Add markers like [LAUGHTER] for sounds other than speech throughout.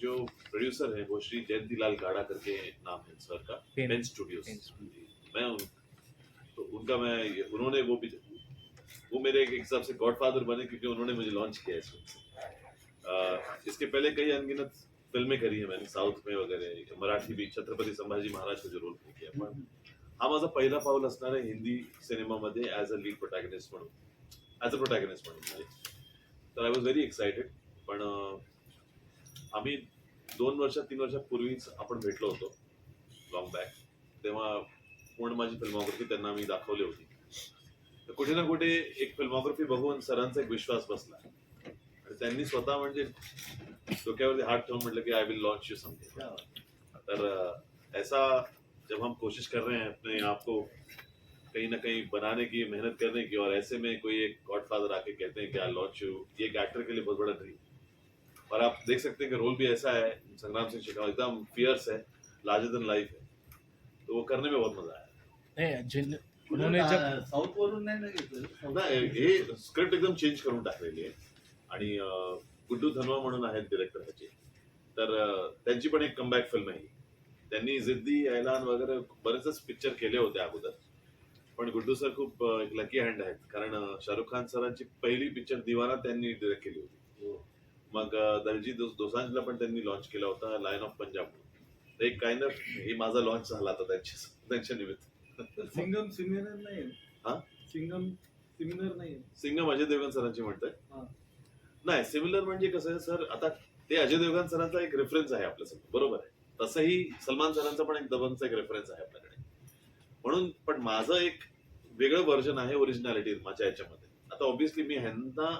जो प्रोड्यूसर है वो श्री जयंती लाल गाड़ा करके नाम है सर का पेन- पेन मैं उन, तो उनका मैं उन्होंने वो भी वो मेरे एक हिसाब से गॉडफादर बने क्योंकि उन्होंने मुझे लॉन्च किया इसमें अ, इसके पहले कई अनगिनत फिल्में करी है मैंने साऊथ में वगैरे मराठी भी छत्रपती संभाजी महाराज का जो रोल प्ले किया। पण हा माझा पहिला पाऊल असणार आहे हिंदी सिनेमामध्ये ॲज अ लीड प्रोटॅगनिस्ट म्हणून ॲज अ प्रोटॅगनिस्ट म्हणून म्हणजे. तर आय वॉज व्हेरी एक्सायटेड पण आम्ही दोन वर्ष, तीन वर्षापूर्वीच आपण भेटलो होतो लॉंग बॅक तेव्हा पूर्ण माझी फिल्मॉग्राफी त्यांना मी दाखवली होती. तर कुठे ना कुठे एक फिल्मॉग्राफी बघून सरांचा एक विश्वास बसला. आणि त्यांनी स्वतः म्हणजे डोक्यावरती हात ठेवून म्हटलं की I will launch you something तर ऐसा जब हम कोशिश कर रहे हैं अपने आप को कहीं ना कहीं बनाने की, मेहनत करने की, और ऐसे में कोई एक गॉड फादर आके कहते हैं कि आई लॉन्च यू ये एक एक्टर के लिए बहुत बड़ा ड्रीम और आप देख सकते हैं कि रोल भी ऐसा है संग्राम सिंह शेखावत एकदम फियर्स है लार्जर देन लाइफ है। तो वो करने में बहुत मजा आया। नाही, जिन- उन्होंने जब साऊथ वरून नाही ना घेतलं नाही हे स्क्रिप्ट एकदम चेंज करून टाकलेली आहे. आणि गुड्डू धनवा म्हणून आहेत डिरेक्टर ह्याचे तर त्यांची पण एक कमबॅक फिल्म आहे. ही. त्यांनी जिद्दी ऐलान वगैरे बरेचच पिक्चर केले होते अगोदर. पण गुड्डू सर खूप एक लकी हँड आहेत. कारण शाहरुख खान सरांची पहिली पिक्चर दिवाना त्यांनी डिरेक्ट केली होती. मग दलजी दोस दोसांजला पण त्यांनी लॉन्च केला होता लायन ऑफ पंजाब एक काइंड ऑफ हे माझा लॉन्च झाला होता त्यांच्या त्यांच्या निमित्त. सिंगम सिमिलर नाही हा? सिंगम सिमिलर नाही सिंगम अजय देवगण सरांची म्हणताय? हा. नाही सिमिलर म्हणजे कसं आहे सर आता ते अजय देवगण सरांचा एक रेफरन्स आहे आपल्यासमोर. बरोबर आहे. तसंही सलमान सरांचा पण एक दबंगचा एक रेफरन्स आहे आपल्याकडे. म्हणून पण माझं एक वेगळं व्हर्जन आहे ओरिजिनॅलिटी माझ्या याच्यामध्ये. आता ऑब्विसली मी ह्यांना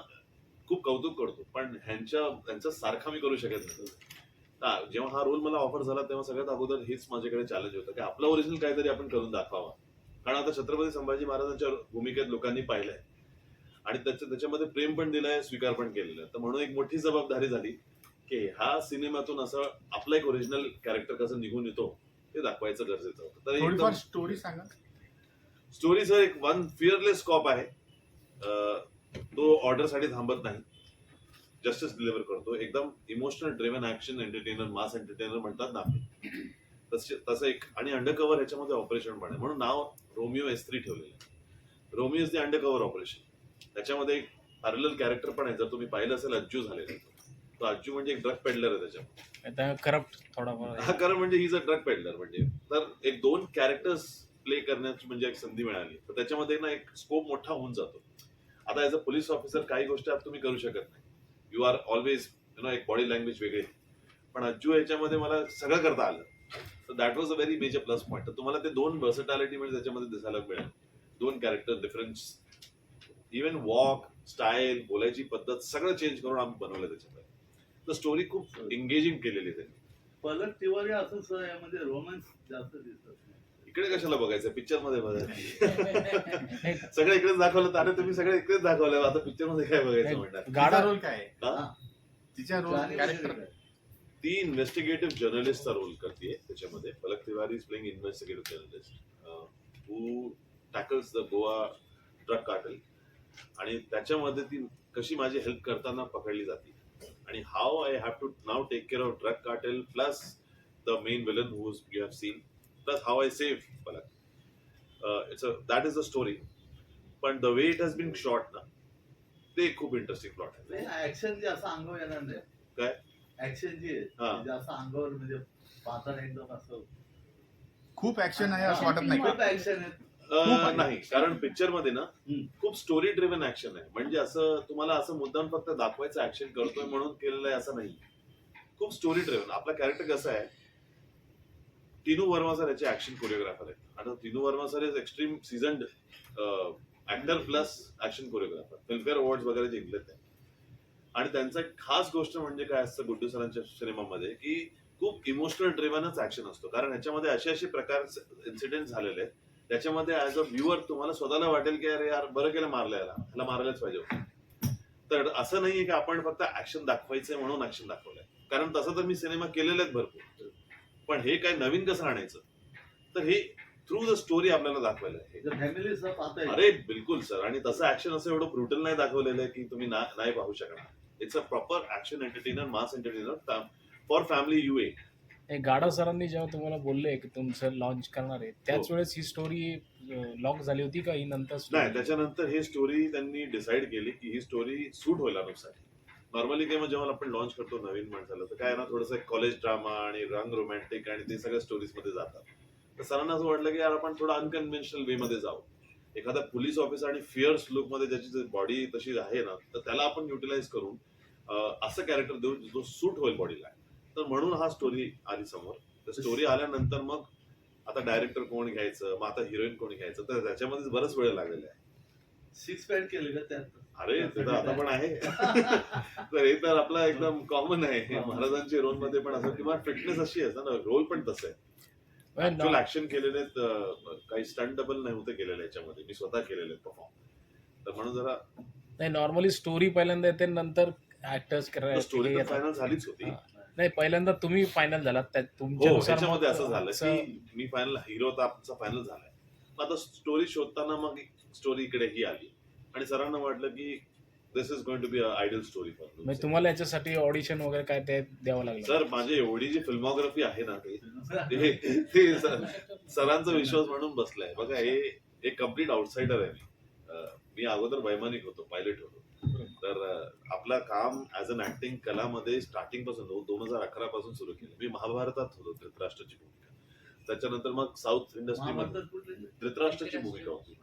खूप कौतुक करतो. पण ह्यांच्या ह्यांचा सारखा मी करू शकत नाही. जेव्हा हा रोल मला ऑफर झाला तेव्हा सगळ्यात अगोदर हेच माझ्याकडे चॅलेंज होतं. की आपलं ओरिजिनल काहीतरी आपण करून दाखवावा. कारण आता छत्रपती संभाजी महाराजांच्या भूमिकेत लोकांनी पाहिलंय. आणि त्याच्या त्याच्यामध्ये प्रेम पण दिलंय स्वीकार पण केलेला. तर म्हणून एक मोठी जबाबदारी झाली की हा सिनेमातून असं आपलं एक ओरिजिनल कॅरेक्टर कसं निघून येतो ते दाखवायचं गरजेचं होतं. तर स्टोरी सांगा. स्टोरी सर एक वन फिअरलेस कॉप आहे. तो ऑर्डरसाठी थांबत नाही. जस्टिस डिलिव्हर करतो. एकदम emotional driven action entertainer mass entertainer म्हणतात ना आपण. तसे तसं एक आणि अंडरकव्हर ह्याच्यामध्ये ऑपरेशन पण आहे. म्हणून नाव रोमिओ एस थ्री ठेवलेलं आहे. Romeo is the undercover operation त्याच्यामध्ये एक पॅरल कॅरेक्टर पण आहे. जर तुम्ही पाहिलं असेल अज्जू झालेला तो. अज्जू म्हणजे एक ड्रग पेडलर आहे त्याच्यामध्ये. करप्ट थोडाफार हा कारण म्हणजे ही जर ड्रग पेडलर म्हणजे. तर एक दोन कॅरेक्टर्स प्ले करण्याची म्हणजे एक संधी मिळाली. तर त्याच्यामध्ये ना एक स्कोप मोठा होऊन जातो. आता ॲज अ पोलीस ऑफिसर काही गोष्टी आता तुम्ही करू शकत नाही. You are always you know एक बॉडी लँग्वेज वेगळी पण अज्जू याच्यामध्ये मला सगळं करता आलं. तर that was a very major plus point तर तुम्हाला ते दोन वर्सटॅलिटी म्हणजे त्याच्यामध्ये दिसायला मिळेल. दोन character difference even walk style बोलायची पद्धत सगळं चेंज करून आम्ही बनवलं त्याच्यामध्ये. तर स्टोरी खूप एंगेजिंग केलेली त्यांनी. पलक तिवारी असं सर यामध्ये रोमॅन्स जास्त दिसत नाही. इकडे कशाला बघायचं? पिक्चरमध्ये बघायचं नाही, [LAUGHS] सगळं इकडेच दाखवलं तर आता तुम्ही सगळं इकडेच दाखवलं. आता पिक्चरमध्ये काय बघायचं म्हणणार गाडा रोल काय आहे? हा? तिच्या रोल कॅरेक्टर. ती इन्व्हेस्टिगेटिव्ह जर्नलिस्टचा रोल करते त्याच्यामध्ये. Falak Tiwari is playing investigative journalist who tackles the Goa drug cartel आणि त्याच्यामध्ये ती कशी माझी हेल्प करताना पकडली जाते. आणि how I have to now take care of drug cartel plus the main villain who you have seen plus how I save Falak it's that is the story पण the way it has been shot ना ते खूप interesting plot आहे. नाही action जी असं अंगावर येणार नाही. काय? ऍक्शन जी आहे हा. ती जास्त अंगावर म्हणजे पाहताना एकदम असं. खूप ऍक्शन आहे असं वाटत नाही. खूप ऍक्शन आहे. अं, आहे. नाही कारण पिक्चरमध्ये ना हम्म. खूप स्टोरी ड्रिव्हन ऍक्शन आहे. म्हणजे असं तुम्हाला असं मुद्दाम फक्त दाखवायचं ऍक्शन करतोय म्हणून केलेलं आहे असं नाही. खूप स्टोरी ड्रिव्हन आपला कॅरेक्टर कसं आहे टिनू वर्मा सर याचे ऍक्शन कोरिओग्राफर आहेत. आता Tinu Verma sir is extreme seasoned actor plus action choreographer Filmfare award वगैरे जिंकलेत ते. आणि त्यांचा एक खास गोष्ट म्हणजे काय असतं गुड्डू सरांच्या सिनेमामध्ये की खूप इमोशनल ड्रिव्हनच ऍक्शन असतो. कारण ह्याच्यामध्ये असे असे प्रकार इन्सिडेंट झालेले आहेत. त्याच्यामध्ये ऍज अ व्ह्युअर तुम्हाला स्वतःला वाटेल की अरे यार बरं केलं मारलं याला. ह्याला मारायलाच पाहिजे होतं. तर असं नाहीये की आपण फक्त ऍक्शन दाखवायचंय म्हणून ऍक्शन दाखवलंय. कारण तसं तर मी सिनेमा केलेले आहेत भरपूर. पण हे काय नवीन कसं आणायचं? तर हे थ्रू द स्टोरी आपल्याला दाखवायला आहे. फॅमिली सब आता है अरे बिलकुल सर. आणि तसं ऍक्शन असं एवढं ब्रुटल नाही दाखवलेलं आहे की तुम्ही ना- नाही पाहू शकणार. It's a proper action entertainer mass entertainer for family you a हे गाडा सरांनी जेव्हा तुम्हाला बोलले की तुमचं लॉन्च करणार आहे त्याच हो. वेळेस ही स्टोरी लॉक झाली होती का? ही नंतर? नाही त्याच्यानंतर ही स्टोरी त्यांनी डिसाईड केली की ही स्टोरी सूट व्हायला नुसार नॉर्मली काय जेव्हा आपण लॉन्च करतो नवीन माणसाला तर काय ना थोडंसं कॉलेज ड्रामा आणि रंग रोमॅन्टिक आणि ते सगळ्या स्टोरीजमध्ये जातात. तर सरांना असं वाटलं की यार आपण थोडं अनकन्व्हेन्शनल वे मध्ये जाऊ. एखादा पोलीस ऑफिसर आणि फिअर्स लुकमध्ये ज्याची बॉडी तशी आहे ना तर त्याला आपण युटिलाइज करून असं कॅरेक्टर देऊ जो सूट होईल बॉडीला तर म्हणून हा स्टोरी आली समोर. तर स्टोरी आल्यानंतर मग आता डायरेक्टर कोण घ्यायचं? मग आता हिरोईन कोण घ्यायचं? तर त्याच्यामध्येच बरंच वेळ लागलेला आहे. सिक्स पॅक केले का त्यात. अरे ते तर आता पण आहे. [LAUGHS] तर हे तर आपला एकदम कॉमन आहे. महाराजांच्या रोलमध्ये पण असं किंवा फिटनेस अशी आहे ना रोल पण तसं आहे. म्हणजे ऍक्च्युअल ऍक्शन केलेले काही स्टंट डबल नव्हते केलेले याच्यामध्ये. मी स्वतः केलेले परफॉर्म तर म्हणून जरा नाही नॉर्मली स्टोरी पहिल्यांदा येते नंतर ऍक्टर्स स्टोरी फायनल झालीच होती. हा. नाही पहिल्यांदा तुम्ही फायनल झालात. हो त्याच्यामध्ये मग असं झालं की मी फायनल हिरो तर आमचा फायनल झालाय. मग आता स्टोरी शोधताना मग स्टोरी इकडे ही आली. आणि सरांना वाटलं की this is going to be ideal story म्हणजे फॉर तुम्हाला याच्यासाठी ऑडिशन वगैरे काय ते द्यावं लागलं? सर माझी एवढी जी फिल्मोग्राफी आहे ना ती [LAUGHS] ते ते सर- सरांचा विश्वास म्हणून बसलाय. बघा हे एक कंप्लीट आउटसाइडर आहे मी. अं, मी अगोदर वैमानिक होतो पायलट होतो. तर अं, आपलं काम ऍज अन ऍक्टिंग कलामध्ये स्टार्टिंगपासून दोन हजार अकरा पासून सुरू केलं. मी महाभारतात होतो धृतराष्ट्राची भूमिका. त्याच्यानंतर मग साऊथ इंडस्ट्रीमध्ये महाभारतात कुठले? धृतराष्ट्राची भूमिका होती.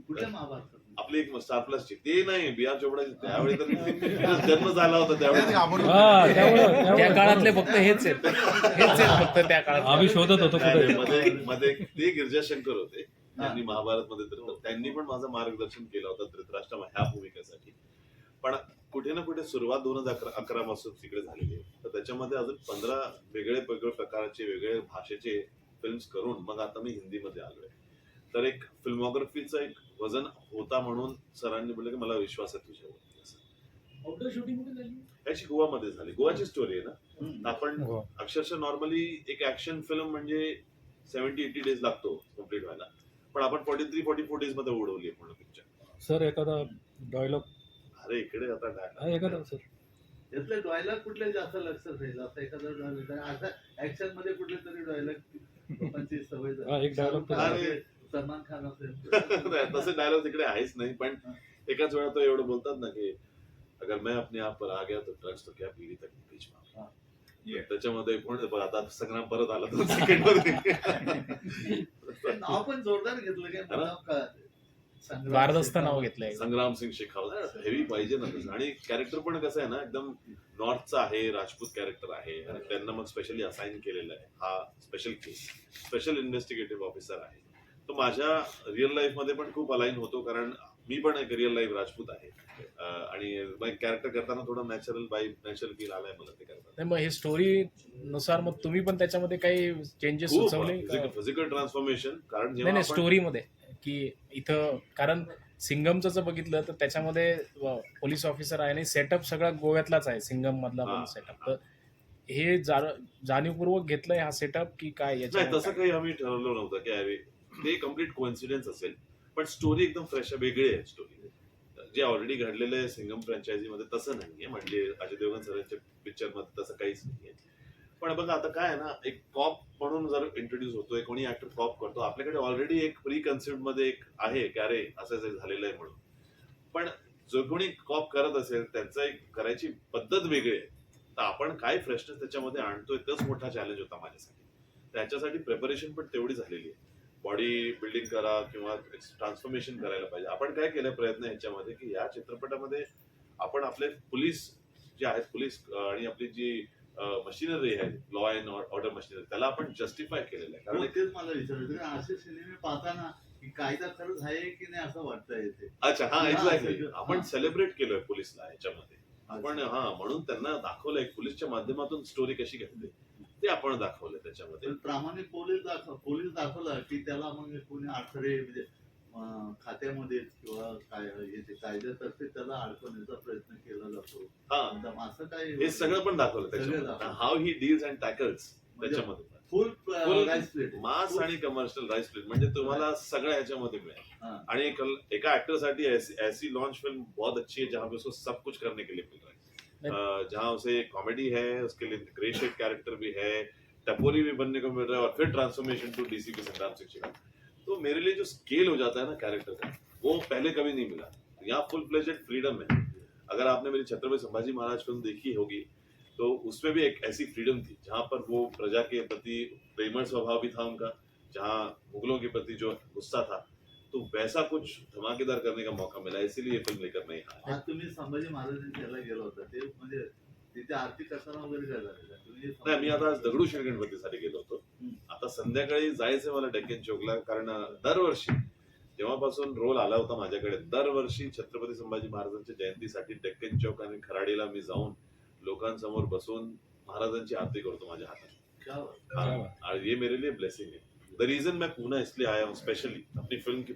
कुठल्या महाभारतात आपली एक स्टार प्लसची ते नाही बी आर चोपडाची त्यावेळी तर जन्म झाला होता त्यावेळी. हा, त्यामुळं- त्या त्यामुळं- काळातले फक्त हेच आहेत. हेच आहेत फक्त त्या काळात आम्ही शोधत होतो नाही, कुठे मध्ये मध्ये ते गिरजाशंकर होते त्यांनी महाभारत मध्ये तर त्यांनी पण माझं मार्गदर्शन केलं होतं धृतराष्ट्र ह्या भूमिकेसाठी. पण कुठे ना कुठे सुरुवात दोन हजार अकरा अकरा पासून तिकडे झालेली आहे. तर त्याच्यामध्ये अजून पंधरा वेगळे वेगळे प्रकारचे वेगळे भाषेचे फिल्म्स करून मग आता मी हिंदीमध्ये आलोय. तर एक फिल्मोग्राफीचं एक वजन होता म्हणून सरांनी बोलले की मला विश्वास आहे तुझ्यावर. आउटडोर शूटिंग याची गोवामध्ये झाली गोवाची स्टोरी आहे ना. आपण. अक्षरशः नॉर्मली एक ऍक्शन फिल्म म्हणजे सेव्हन्टी एटी डेज लागतो कंप्लीट व्हायला पण आपण फोर्टी थ्री फोर्टी फोर डेजमध्ये उडवली पूर्ण पिक्चर सर एखादा डायलॉग अरे इकडे आता काय- एखादा सर यातले डायलॉग कुठले जास्त लक्षात राहील असं एखादा आहे. असं ऍक्शनमध्ये कुठले तरी डायलॉग लोकांची सवय झाली. हा, एक dialogue सलमान खान असेल. [LAUGHS] तसे डायलॉग तिकडे आहेच नाही पण एकाच वेळा तो एवढं बोलतात ना की अगर मैं अपने आप पर आ गया तो ड्रग्स तो क्या पीढ़ी तक बीच में हा. त्याच्यामध्ये कोण बघ, आता संग्राम परत आला दोन सेकंडमध्ये. ते [LAUGHS] नाव पण जोरदार घेतलं हा? नाव वारदस्त घेतलंय. संग्राम सिंग शेखावत. हेवी पाहिजे ना तसं. आणि कॅरेक्टर पण कसं आहे ना एकदम नॉर्थचा आहे राजपूत कॅरेक्टर आहे. आणि त्यांना मग स्पेशली असाइन केलेलं आहे. हा special case special investigative officer आहे. तो माझ्या रिअल लाईफमध्ये पण खूप अलाइन होतो कारण मी पण एक रिअल लाईफ राजपूत आहे आणि कॅरेक्टर करताना थोडं नॅचरल बाई नॅचरल फील आलाय मला ते करताना नाही मग हे स्टोरी नुसार मग तुम्ही पण त्याच्यामध्ये काही चेंजेस सुचवले? फिजिकल ट्रान्सफॉर्मेशन कारण स्टोरीमध्ये की इथं कारण सिंगमचं जर बघितलं तर त्याच्यामध्ये पोलीस ऑफिसर आहे आणि सेटअप सगळा गोव्यातलाच आहे सिंगम मधला पण हा. सेटअप तर हे जाणीवपूर्वक घेतलंय हा सेटअप की काय नाही याच्यामध्ये तसं? काही आम्ही ठरवलं नव्हतं की ते कंप्लीट कोइन्सिडन्स असेल. पण स्टोरी एकदम फ्रेश आहे वेगळी आहे स्टोरी जे ऑलरेडी घडलेलं आहे सिंगम फ्रँचायझी मध्ये नाही नाहीये. म्हणजे अजय देवगन सरांच्या पिक्चरमध्ये तसं काहीच नाहीये. पण बघा आता काय आहे ना एक कॉप म्हणून जर इंट्रोड्यूस होतोय कोणी ऍक्टर कॉप करतो आपल्याकडे ऑलरेडी एक प्री कन्सेप्टमध्ये एक आहे की अरे असं झालेलं आहे म्हणून. पण जो कोणी कॉप करत असेल त्यांचं एक करायची पद्धत वेगळी आहे. तर आपण काय फ्रेशनेस त्याच्यामध्ये आणतोय तोच मोठा चॅलेंज होता माझ्यासाठी. त्याच्यासाठी प्रिपरेशन पण तेवढी झालेली आहे. बॉडी बिल्डिंग करा किंवा ट्रान्सफॉर्मेशन करायला पाहिजे. आपण काय केलं प्रयत्न ह्याच्यामध्ये की या चित्रपटामध्ये आपण आपले पोलीस जे आहेत पोलीस आणि आपली जी मशिनरी आहे लॉ अँड ऑर्डर मशिनरी त्याला आपण जस्टिफाय केलेलं आहे. कारण हो, तेच मला विचारायचं कारण असे सिनेमे पाहताना की कायदा खरंच आहे की नाही असं वाटतं येते अच्छा हा एक्झॅक्टली आपण. सेलिब्रेट केलोय पोलीसला ह्याच्यामध्ये. आपण हा म्हणून त्यांना दाखवलंय पोलीसच्या माध्यमातून स्टोरी कशी घडते. ते आपण दाखवलंय त्याच्यामध्ये. प्रामाणिक पोलीस दाखव पोलीस दाखवला की त्याला मग कोणी अडथळे म्हणजे खात्यामध्ये किंवा काय हे कायद्यातर्फे त्याला अडकवण्याचा प्रयत्न केला जातो. हा. असं काय हे सगळं पण दाखवलं त्याच्यामध्ये. दाखवलं. How he deals and tackles त्याच्यामध्ये फुल राईस प्लेट मास आणि कमर्शियल राईस प्लेट म्हणजे तुम्हाला सगळ्या ह्याच्यामध्ये मिळेल. आणि एक एका एक्टरसाठी ऐसी लॉन्च फिल्म बहुत अच्छी है जहाँ पे उसको सब कुछ करने के लिए मिल रहा है. जहाँ उसे कॉमेडी है, उसके लिए ग्रे शेड कैरेक्टर भी है टपोरी भी बनने को मिल रहा है और फिर transformation to DCP Sangram Singh Shiva तो मेरे लिए जो स्केल हो जाता है ना कैरेक्टर का, वो पहले कभी नहीं मिला। यहाँ फुल फ्लेजेड फ्रीडम है। अगर आपने मेरी छत्रपति संभाजी महाराज फ़िल्म देखी होगी तो उसमें भी एक ऐसी फ्रीडम थी, जहाँ पर वो प्रजा के प्रति प्रेमळ स्वभाव भी था उनका, जहाँ मुगलों के प्रति जो गुस्सा था तो वैसा कुछ धमाकेदार करने का मौका मिला इसीलिए ये फिल्म लेकर यहाँ आया तुम्ही संभाजी महाराजांच्या याला गेला होता ते म्हणजे तिथे आरती करताना वगैरे काय? तुम्ही नाही मी आता आज दगडूशेठ गणपतीसाठी गेलो होतो. आता संध्याकाळी जायचंय मला डेक्कन चौकला कारण दरवर्षी जेव्हापासून रोल आला होता माझ्याकडे दरवर्षी छत्रपती संभाजी महाराजांच्या जयंतीसाठी डेक्कन चौक आणि खराडीला मी जाऊन लोकांसमोर बसून महाराजांची आरती करतो माझ्या हातात क्या बात. हाँ, ये मेरे लिए ब्लेसिंग है द रीजन मैं पूना इसलिए आया हूँ स्पेशली अपनी फ़िल्म की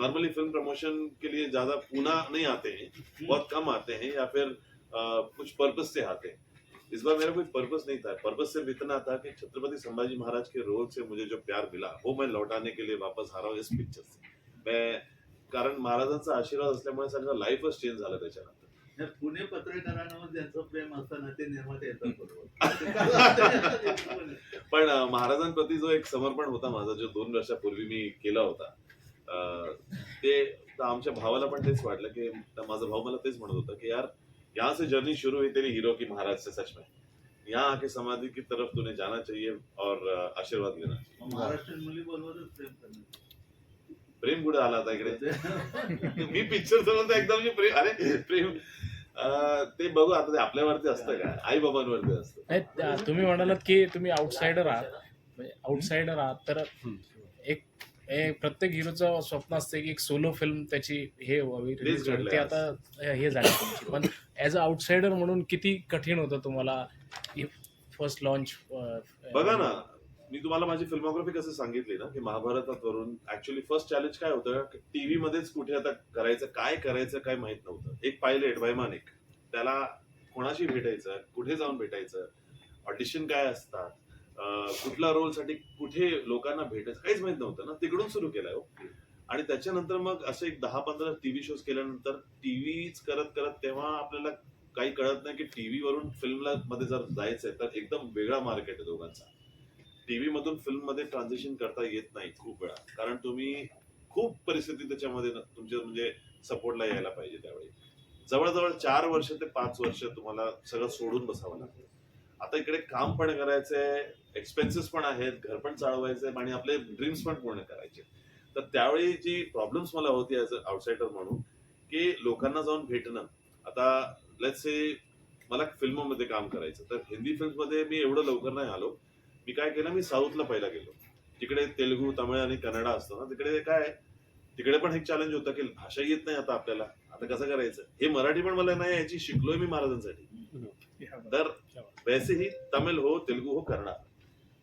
नॉर्मली फ़िल्म प्रमोशन के लिए ज़्यादा पूना नहीं आते हैं बहुत कम आते हैं या फिर अ, कुछ पर्पज से आते हैं। इस बार मेरा कोई पर्पज नहीं था। पर्पज सिर्फ़ इतना था कि छत्रपति संभाजी महाराज के रोल से मुझे जो प्यार मिला वो मैं लौटाने के लिए वापस आ रहा हूँ इस पिक्चर से। मैं कारण महाराजांचा आशीर्वाद असल्यामुळे सगळं लाईफच चेंज झालं त्याच्यानंतर या पुणे पत्रकारांवर ज्यांचं प्रेम असतं ना ते निर्माते येतात [LAUGHS] [LAUGHS] पण महाराजांप्रती जो एक समर्पण होता माझा जो दोन वर्षापूर्वी मी केला होता ते आमच्या भावाला पण तेच वाटलं की माझा भाऊ मला तेच म्हणत होता की यार यहाँ से जर्नी शुरू हुई तेरी हीरो की महाराज से सच में. यहाँ आके समाधि की तरफ तूने जाना चाहिए और आशीर्वाद लेना चाहिए. महाराष्ट्रीयन मुली बरोबरच प्रेम करणार. प्रेम कुठे आला आता इकडे? [LAUGHS] मी पिक्चर समजतो एकदम मी प्रेम अरे प्रेम. अं, ते बघू आता ते आपल्यावरती असतं का? आई बाबांवरती असतं तुम्ही म्हणालात की तुम्ही आउटसाइडर आहात. आउटसाइडर आहात तर एक प्रत्येक हिरोचं स्वप्न असते की एक सोलो फिल्म त्याची हे व्हावी ते. आता हे झालं तुमची. पण ऍज अ आउटसाइडर म्हणून किती कठीण होतं तुम्हाला? फर्स्ट लॉन्च बघा ना मी तुम्हाला माझी फिल्मोग्राफी कसं सांगितली ना की महाभारतात वरून ऍक्च्युली फर्स्ट चॅलेंज काय होतं? टीव्ही मध्येच कुठे आता करायचं काय करायचं काय माहीत नव्हतं. एक पायलट वैमानिक त्याला कोणाशी भेटायचं कुठे जाऊन भेटायचं ऑडिशन काय असतात कुठल्या रोलसाठी कुठे लोकांना भेटायचं काहीच माहीत नव्हतं ना. तिकडून सुरू केलंय हो. आणि त्याच्यानंतर मग असं एक दहा पंधरा टीव्ही शोज केल्यानंतर टीव्हीच करत करत तेव्हा आपल्याला काही कळत नाही की टीव्हीवरून फिल्मला मध्ये जर जायचंय तर एकदम वेगळा मार्केट आहे दोघांचा. टीव्ही मधून फिल्ममध्ये ट्रान्झिशन करता येत नाही खूप वेळा. कारण तुम्ही खूप परिस्थिती त्याच्यामध्ये तुमच्या म्हणजे सपोर्टला यायला पाहिजे त्यावेळी. जवळजवळ चार वर्ष ते पाच वर्ष तुम्हाला सगळं सोडून बसावं लागतं. आता इकडे काम पण करायचंय एक्सपेन्सेस पण आहेत घर पण चालवायचंय आणि आपले ड्रीम्स पण पूर्ण करायचे. तर त्यावेळी जी प्रॉब्लेम्स मला होती ऍज अ आउटसाइडर म्हणून की लोकांना जाऊन भेटणं. आता लेट्स से मला फिल्ममध्ये काम करायचं. तर हिंदी फिल्ममध्ये मी एवढं लवकर नाही आलो. मी काय केलं मी साऊथला पहिला गेलो. तिकडे तेलुगू तमिळ आणि कन्नडा असतो ना तिकडे काय तिकडे पण एक चॅलेंज होतं की भाषा येत नाही आता आपल्याला. आता कसं करायचं? हे मराठी पण मला नाही याची शिकलोय मी महाराजांसाठी. तर वैसे ही तमिल हो तेलुगू हो कन्नड़ा.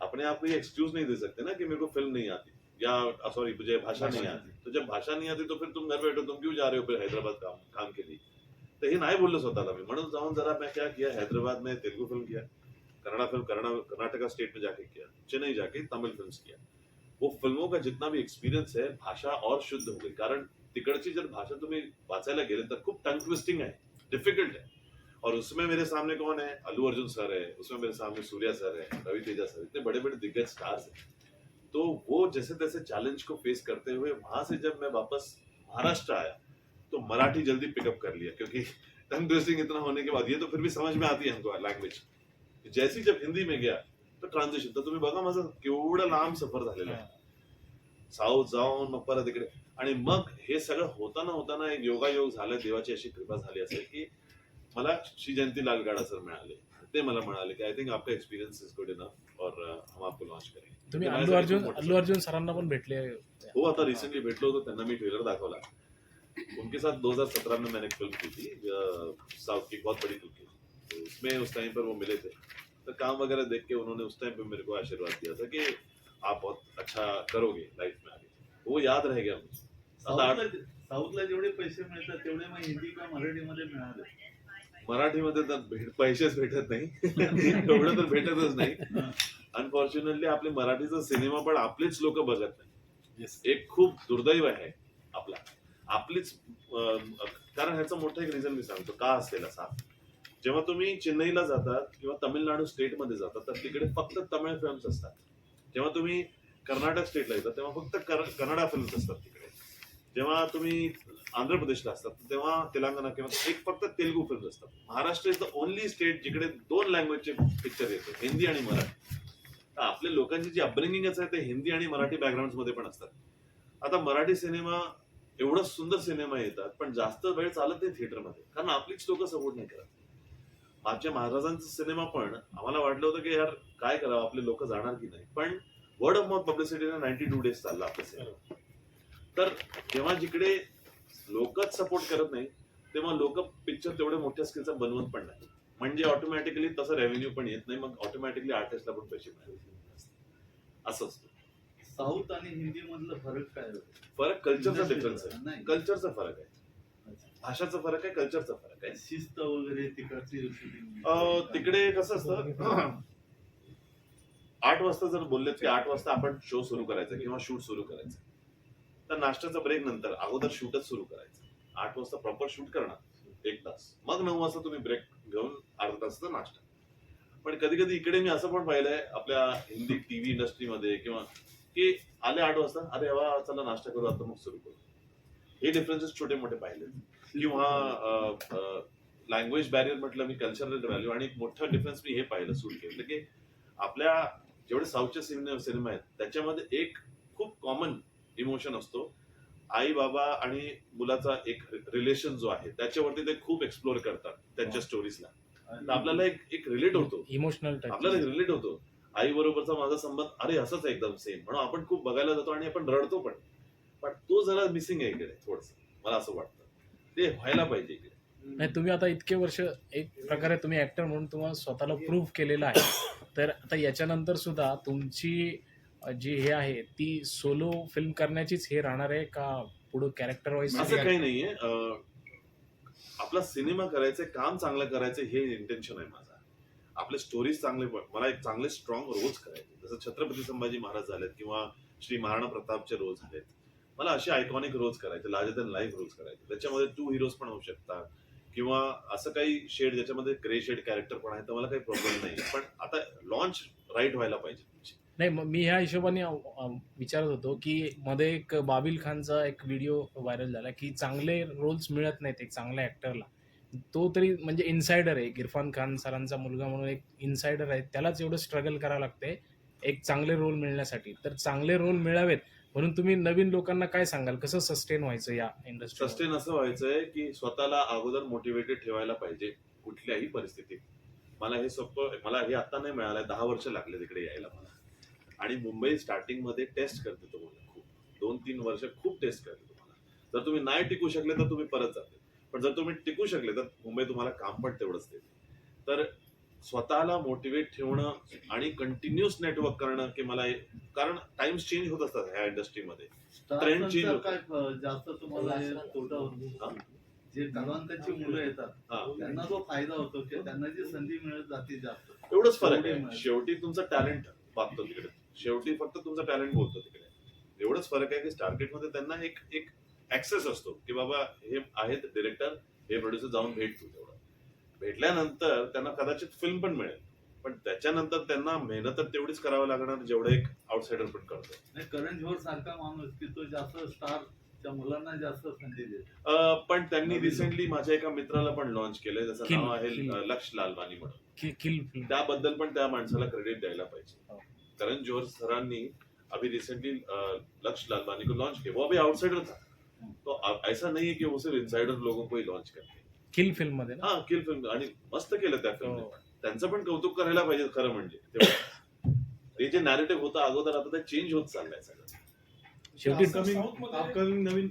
अपने आप को ये एक्सक्यूज नहीं दे सकते ना कि मेरे को फिल्म नहीं आती. या सॉरी मुझे भाषा नहीं आती. तो जब भाषा नहीं आती तो फिर तुम घर बैठो तुम क्यों जा रहे हो फिर हैदराबाद काम काम के लिए? तर हे नाही बोललो स्वतःला मी. म्हणून जाऊन जरा मैं क्या किया हैदराबाद में तेलुगु फिल्म किया. कन्नड़ा फ़िल्म कर्ना- कर्नाटका स्टेट में जाके किया, चेन्नई जाके तमिल फ़िल्म किया। वो फ़िल्मों का जितना भी एक्सपीरियंस है, भाषा और शुद्ध हो गई। कारण तिकडची जर भाषा तुम्ही वाचायला गेले तर खूप टंग ट्विस्टिंग है डिफ़िकल्ट है। और उसमें मेरे सामने कौन है? अल्लू अर्जुन सर है, उसमें मेरे सामने सूर्या सर है, रवि तेजा सर, इतने बड़े बड़े दिग्गज स्टार्स हैं। तो वो जैसे तैसे चैलेंज को फेस करते हुए, वहाँ से जब मैं वापस महाराष्ट्र आया तो मराठी जल्दी पिकअप कर लिया, क्योंकि [LAUGHS] टंग ट्विस्टिंग इतना होने के बाद, ये तो फिर भी समझ में आती है हमको लँग्वेज जैसी जब हिंदी में गया तर ट्रान्झिशन तर तुम्ही बघा माझं केवढं लांब सफर झालेलं आहे. साऊथ जाऊन मग परत इकडे. आणि मग हे सगळं होताना होताना एक योगायोग झालं देवाची अशी कृपा झाली असेल की मला श्री जयंती लाल गाडा सर मिळाले. ते मला म्हणाले की आय थिंक आपका एक्सपिरियंस इज गुड इनफ और uh, हम आपको लॉन्च करेंगे. तुम्ही अल्लू अर्जुन अल्लू अर्जुन सरांना पण भेटले. हो आता रिसेंटली भेटलो होतो त्यांना मी ट्रेलर दाखवला. उनके साथ 2017 में मैंने फिल्म की थी साउथ की बहुत बड़ी फिल्म की थी. उसमें उस टाइम पर वो मिले थे। तो काम वगैरह देख के उन्होंने उस टाइम पे मेरे को आशीर्वाद दिया था कि आप बहुत अच्छा करोगे लाइफ में आगे। वो याद रह गया मुझे। साऊथला साऊथला जेवढे पैसे मिळतात तेवढे मग हिंदी किंवा मराठीमध्ये मिळाले? मराठीमध्ये तर भेट पैसेच भेटत नाही. [LAUGHS] एवढं तर भेटतच नाही. अनफॉर्च्युनेटली आपले मराठीचा सिनेमा पण आपलेच लोक बघत नाही. एक खूप दुर्दैव आहे आपला. आपलीच कारण ह्याचं मोठं एक रिझन मी सांगतो. का असेल असा जेव्हा तुम्ही चेन्नईला जातात किंवा तमिळनाडू स्टेटमध्ये जातात तर तिकडे फक्त तमिळ फिल्म्स असतात. जेव्हा तुम्ही कर्नाटक स्टेटला येतात तेव्हा फक्त कन्नडा फिल्म्स असतात तिकडे. जेव्हा तुम्ही आंध्र प्रदेशला असतात तेव्हा तेलंगणा किंवा एक फक्त तेलुगू फिल्म्स असतात. Maharashtra is the only state जिकडे दोन लँग्वेजचे पिक्चर येते हिंदी आणि मराठी. तर आपल्या लोकांची जी अपब्रिंगिंगच आहे ते हिंदी आणि मराठी बॅकग्राऊंडमध्ये पण असतात. आता मराठी सिनेमा एवढं सुंदर सिनेमा येतात पण जास्त वेळ चालत नाही थिएटरमध्ये कारण आपलीच लोक सपोर्ट नाही करत. मागच्या महाराजांचा सिनेमा पण आम्हाला वाटलं होतं की यार काय करावं आपले लोक जाणार की नाही. पण वर्ड ऑफ माउथ पब्लिसिटीने नाईन्टी टू डेज चालला आपला सिनेमा. तर जेव्हा जिकडे लोकच सपोर्ट करत नाही तेव्हा लोक पिक्चर तेवढे मोठ्या स्केलचा बनवत पण नाही. म्हणजे ऑटोमॅटिकली तसं रेव्हेन्यू पण येत नाही मग ऑटोमॅटिकली आर्टिस्टला पण पैसे मिळाले. असं असतं. साऊथ आणि हिंदी मधलं फरक काय? फरक कल्चरचा डिफरन्स आहे. कल्चरचा फरक आहे. भाषाचा फरक आहे कल्चरचा फरक आहे. शिस्त वगैरे तिकडची तिकडे कसं असतं [CLEARS THROAT] आठ वाजता जर बोललेत की आठ वाजता आपण शो सुरू करायचा किंवा शूट सुरू करायचं तर नाश्त्याचा ब्रेक नंतर अगोदर शूटच सुरू करायचं. आठ वाजता प्रॉपर शूट करणार एक तास. मग नऊ वाजता तुम्ही ब्रेक घेऊन अर्धा तासाचा नाश्ता. पण कधी कधी इकडे मी असं पण पाहिलंय आपल्या हिंदी टीव्ही इंडस्ट्रीमध्ये किंवा की आले आठ वाजता अरे वा चला नाश्ता करू आता मग सुरू करू. हे डिफरन्सेस छोटे मोठे पाहिले किंवा लँग्वेज बॅरियर म्हटलं मी कल्चरल व्हॅल्यू आणि एक मोठा डिफरन्स मी हे पाहिलं सूट केलं. की आपल्या जेवढे साऊथचे सिनेमा सिनेमा आहेत त्याच्यामध्ये एक खूप कॉमन इमोशन असतो. आई बाबा आणि मुलाचा एक रिलेशन जो आहे त्याच्यावरती ते खूप एक्सप्लोर करतात त्यांच्या स्टोरीजला तर आपल्याला एक एक रिलेट होतो. इमोशनल आपल्याला रिलेट होतो. आई बरोबरचा माझा संबंध अरे असंच एकदम सेम म्हणून आपण खूप बघायला जातो आणि आपण रडतो पण. पण तो जरा मिसिंग आहे इकडे थोडस. मला असं वाटतं. ते व्हायला पाहिजे इकडे. नाही तुम्ही आता इतके वर्ष एक प्रकारे तुम्ही ऍक्टर म्हणून तुम्हाला स्वतःला प्रूव्ह केलेलं आहे. तर आता याच्यानंतर सुद्धा तुमची जी हे आहे ती सोलो फिल्म करण्याचीच हे राहणार आहे का पुढे कॅरेक्टर वाईज असं काही नाहीये. अं, आपला सिनेमा करायचं काम चांगलं करायचं हे इंटेन्शन आहे माझं. आपले स्टोरीज चांगले मला एक चांगले स्ट्रॉंग रोज करायचे जसं छत्रपती संभाजी महाराज झालेत किंवा श्री महाराणा प्रतापचे रोज झालेत. मला असे आयकॉनिक रोल्स करायचे लार्जर दॅन लाईफ रोल्स करायचे. त्याच्यामध्ये टू हिरोज पण होऊ शकतात. किंवा असं काही शेड ज्याच्यामध्ये ग्रे शेड कॅरेक्टर पण आहे तर मला काही प्रॉब्लेम नाही. पण आता लॉन्च राईट व्हायला पाहिजे नाही मग मी ह्या हिशोबाने विचारत होतो की मध्ये एक बाबिल खानचा एक व्हिडिओ व्हायरल झाला की चांगले रोल्स मिळत नाहीत एक चांगल्या ऍक्टरला तो तरी म्हणजे इन्सायडर आहे. इरफान खान सरांचा मुलगा म्हणून एक इन्सायडर आहे. त्यालाच एवढं स्ट्रगल करावं लागते एक चांगले रोल मिळण्यासाठी. तर चांगले रोल मिळावेत. म्हणून तुम्ही नवीन लोकांना काय सांगाल? कसं सस्टेन व्हायचं या इंडस्ट्री सस्टेन असं व्हायचंय की स्वतःला अगोदर मोटिवेटेड ठेवायला पाहिजे कुठल्याही परिस्थितीत. मला हे सोपं मला हे आता नाही मिळालंय दहा वर्ष लागले तिकडे यायला मला. आणि मुंबई स्टार्टिंगमध्ये टेस्ट करते तुम्हाला खूप. दोन तीन वर्ष खूप टेस्ट करते तुम्हाला. जर तुम्ही नाही टिकू शकले तर तुम्ही परत जाते. पण जर तुम्ही टिकू शकले तर मुंबई तुम्हाला काम पण तेवढंच देते. तर स्वतःला मोटिवेट ठेवणं आणि कंटिन्युअस नेटवर्क करणं की मला कारण टाइम्स चेंज होत असतात ह्या इंडस्ट्रीमध्ये होतो. काय फ- जास्त तुम्हाला हे तोटा होतो. हा? जे कलावंताची मुलं येतात हा. त्यांना जो फायदा होतो की त्यांना जी संधी मिळत जाते जास्त. एवढंच फरक आहे. शेवटी तुमचं टॅलेंट वागतो तिकडे. शेवटी फक्त तुमचं टॅलेंट बोलतो तिकडे. एवढंच फरक आहे की स्टारगेटमध्ये त्यांना एक एक ऍक्सेस असतो की बाबा हे आहेत डिरेक्टर हे प्रोड्युसर जाऊन भेट तू तेवढं. भेटल्यानंतर त्यांना कदाचित फिल्म पण मिळेल. पण त्याच्यानंतर त्यांना मेहनत तर तेवढीच करावं लागणार जेवढं एक आउटसाइडर पण करतो. नाही करण झोर सारखा माणूस की तो जास्त स्टारच्या मुलांना जास्त संधी देतो. पण त्यांनी रिसेंटली माझ्या एका मित्राला पण लॉन्च केलंय त्याचं नाव आहे लक्ष लालवानी म्हणून. त्याबद्दल पण त्या माणसाला क्रेडिट द्यायला पाहिजे. हो. करण जोहर सरांनी अभी रिसेंटली लक्ष्य लालवानी को लॉन्च किया वो अभी आउटसाइडर था. तो ऐसा नहीं है कि वो सिर्फ इनसाइडर लोगों को ही लॉन्च करते किल फिल्ममध्ये ना? हा किल फिल्म. आणि मस्त केलं त्या फिल्म हो. त्यांचं पण कौतुक करायला पाहिजे खरं म्हणजे. तेवढं. ते जे नॅरेटिव्ह होतं अगोदर आता ते चेंज होत चाललंय सगळं. शेवटी अपकमिंग नवीन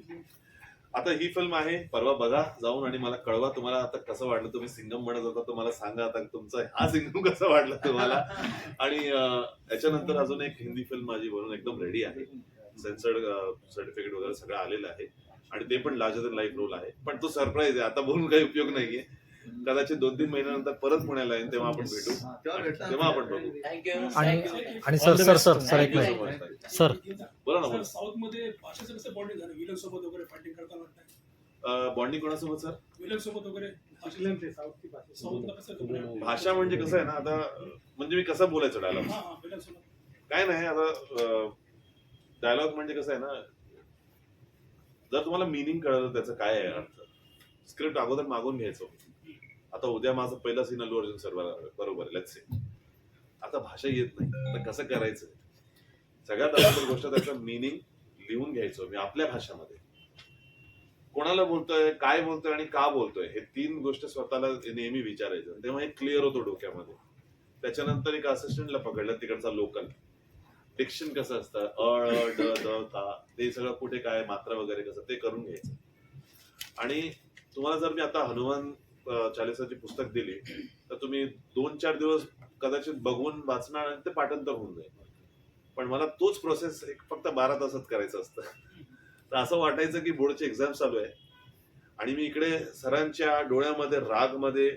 आता ही फिल्म आहे परवा बघा जाऊन आणि मला कळवा तुम्हाला आता कसं वाटलं. तुम्ही सिंगम म्हणत होता तुम्हाला सांगा आता तुमचा हा सिंगम कसा वाटला तुम्हाला. आणि अं, याच्यानंतर अजून एक हिंदी फिल्म माझी बनवून एकदम रेडी आहे. सेन्सर्ड सर्टिफिकेट वगैरे सगळं आलेलं आहे. आणि ते पण लार्जर दॅन लाईफ रोल आहे. पण तो सरप्राईज आहे. आता बोलून काही उपयोग नाहीये. कदाचित दोन तीन महिन्यानंतर परत पुण्याला येईन तेव्हा आपण भेटू. हा, तेव्हा आपण बघू. आणि सर सर. सर सर एक मिनिट. सर. बोला ना बोला. साऊथमध्ये भाषेचं कसं बॉन्डिंग झालं? विलन सोबत वगैरे फायटिंग करताना बॉन्डिंग कोणासोबत सर? विलन सोबत वगैरे? कसं तुम्ही भाषा म्हणजे कसं आहे ना आता म्हणजे मी कसं बोलायचं डायलॉग हा हा विलन सोबत. काय नाही आता डायलॉग म्हणजे कसं आहे ना जर तुम्हाला मिनिंग कळलं त्याचं काय आहे अर्थ स्क्रिप्ट अगोदर मागून घ्यायचो. आता उद्या माझं पहिला सीन अल्लू अर्जुन सर बरोबर लेट्स से आता भाषा येत नाही. तर कसं करायचं? सगळ्यात अगोदर गोष्ट त्याचं मिनिंग लिहून घ्यायचो मी आपल्या भाषामध्ये. कोणाला बोलतोय काय बोलतोय आणि का बोलतोय हे तीन गोष्ट स्वतःला नेहमी विचारायचं. तेव्हा हे क्लिअर होतो डोक्यामध्ये. त्याच्यानंतर एक असिस्टंटला पकडलं तिकडचा लोकल डिक्शन कसं असतं? अ ड द ता. ते सगळं कुठे काय मात्रा वगैरे कसं ते करून घ्यायचं. आणि तुम्हाला जर मी आता हनुमान चालिसाची पुस्तक दिली तर तुम्ही दोन चार दिवस कदाचित बघून वाचणार आणि ते पाठांतर होऊन जाईल. पण मला तोच प्रोसेस एक फक्त बारा तासात करायचं असतं. तर असं वाटायचं की बोर्डची एक्झाम चालू आहे. आणि मी इकडे सरांच्या डोळ्यामध्ये रागमध्ये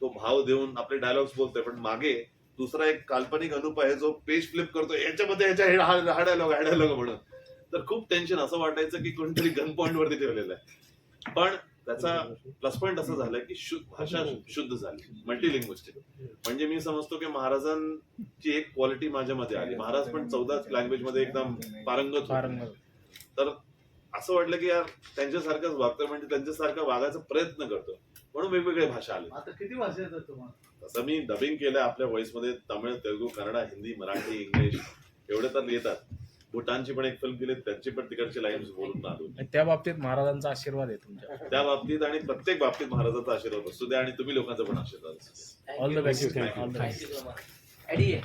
तो भाव देऊन आपले डायलॉग्स बोलतोय पण मागे दुसरा एक काल्पनिक अनुप आहे जो पेज फ्लिप करतो याच्यामध्ये याच्या हे- हा डायलॉग हा डायलॉग म्हणून. तर खूप टेन्शन असं वाटायचं की कोणतरी गन पॉइंट वरती ठेवलेलं आहे. पण त्याचा प्लस पॉईंट असं झालं की शुद्ध भाषा शुद्ध झाली मल्टीलिंग्विस्टिक म्हणजे मी समजतो की महाराजांची एक क्वालिटी माझ्यामध्ये आली. महाराज पण चौदा लँग्वेजमध्ये एकदम. पारंगत. तर असं वाटलं की यार त्यांच्यासारखंच वागतोय म्हणजे त्यांच्यासारखं वागायचा प्रयत्न करतो म्हणून वेगवेगळ्या भाषा आल्या आता किती भाषा येतात तुम्हाला? तसं मी डबिंग केलं आपल्या व्हॉइसमध्ये तमिळ तेलुगू कन्नडा हिंदी मराठी इंग्लिश एवढे तर येतात भूटानची पण एक फिल्म केली त्याची पण तिकडची लाईन्स बोलून आलो. आणि त्या बाबतीत महाराजांचा आशीर्वाद आहे तुमच्या. त्या बाबतीत आणि प्रत्येक बाबतीत महाराजाचा आशीर्वाद असू द्या आणि तुम्ही लोकांचा पण आशीर्वाद असू द्या all the best all the best. Eddie,